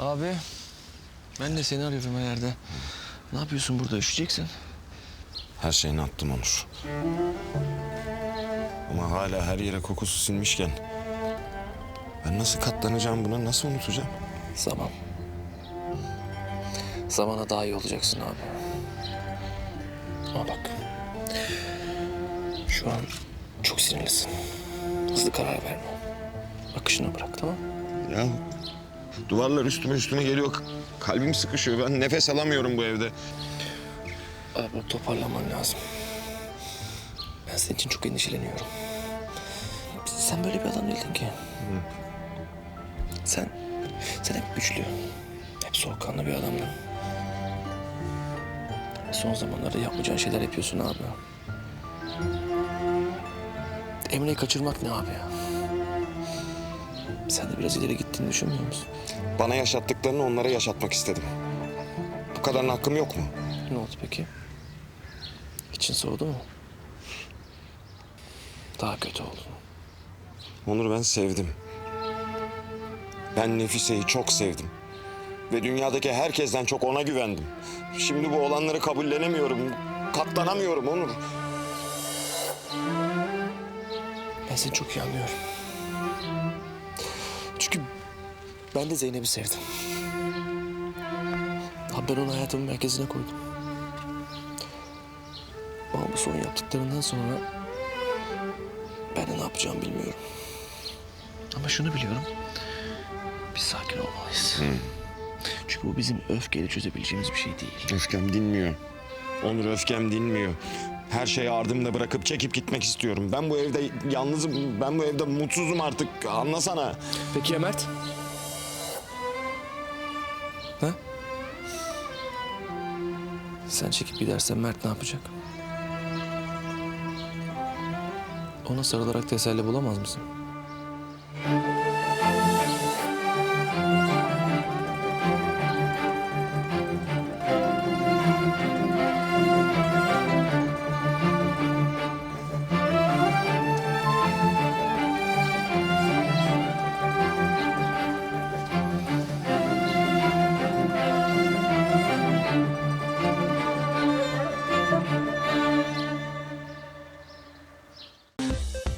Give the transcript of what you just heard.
Abi ben de seni arıyorum her yerde. Ne yapıyorsun burada üşüyeceksin. Her şeyini attım Onur. Ama hala her yere kokusu sinmişken... Ben nasıl katlanacağım buna, nasıl unutacağım? Zaman. Zamana daha iyi olacaksın abi. Ama bak. Şu an çok sinirlisin. Hızlı karar verme. Akışına bırak tamam mı? Ya duvarlar üstüme üstüme geliyor. Kalbim sıkışıyor. Ben nefes alamıyorum bu evde. Abi toparlaman lazım. Ben senin için çok endişeleniyorum. Sen böyle bir adam değildin ki. Sen, sen hep güçlü, hep soğukkanlı bir adamdın. Son zamanlarda yapmayacağın şeyler yapıyorsun abi. Emre'yi kaçırmak ne abi ya? Sen de biraz ileri gittiğini düşünmüyor musun? Bana yaşattıklarını onlara yaşatmak istedim. Bu kadarın hakkım yok mu? Ne oldu peki? İçin soğudu mu? Daha kötü oldu. Onur ben sevdim. Ben Nefise'yi çok sevdim. Ve dünyadaki herkesten çok ona güvendim. Şimdi bu olanları kabullenemiyorum. Katlanamıyorum Onur. Ben seni çok iyi anlıyorum. Ben de Zeynep'i sevdim. Abi ben onu hayatımın merkezine koydum. Ama bu son yaptıklarından sonra ben de ne yapacağımı bilmiyorum. Ama şunu biliyorum. Biz sakin olmalıyız. Çünkü bu bizim öfkeyle çözebileceğimiz bir şey değil. Öfkem dinmiyor. Onur öfkem dinmiyor. Her şeyi ardımda bırakıp çekip gitmek istiyorum. Ben bu evde yalnızım. Ben bu evde mutsuzum artık. Anlasana. Peki ya Mert? Ha? Sen çekip gidersen Mert ne yapacak? Ona sarılarak teselli bulamaz mısın?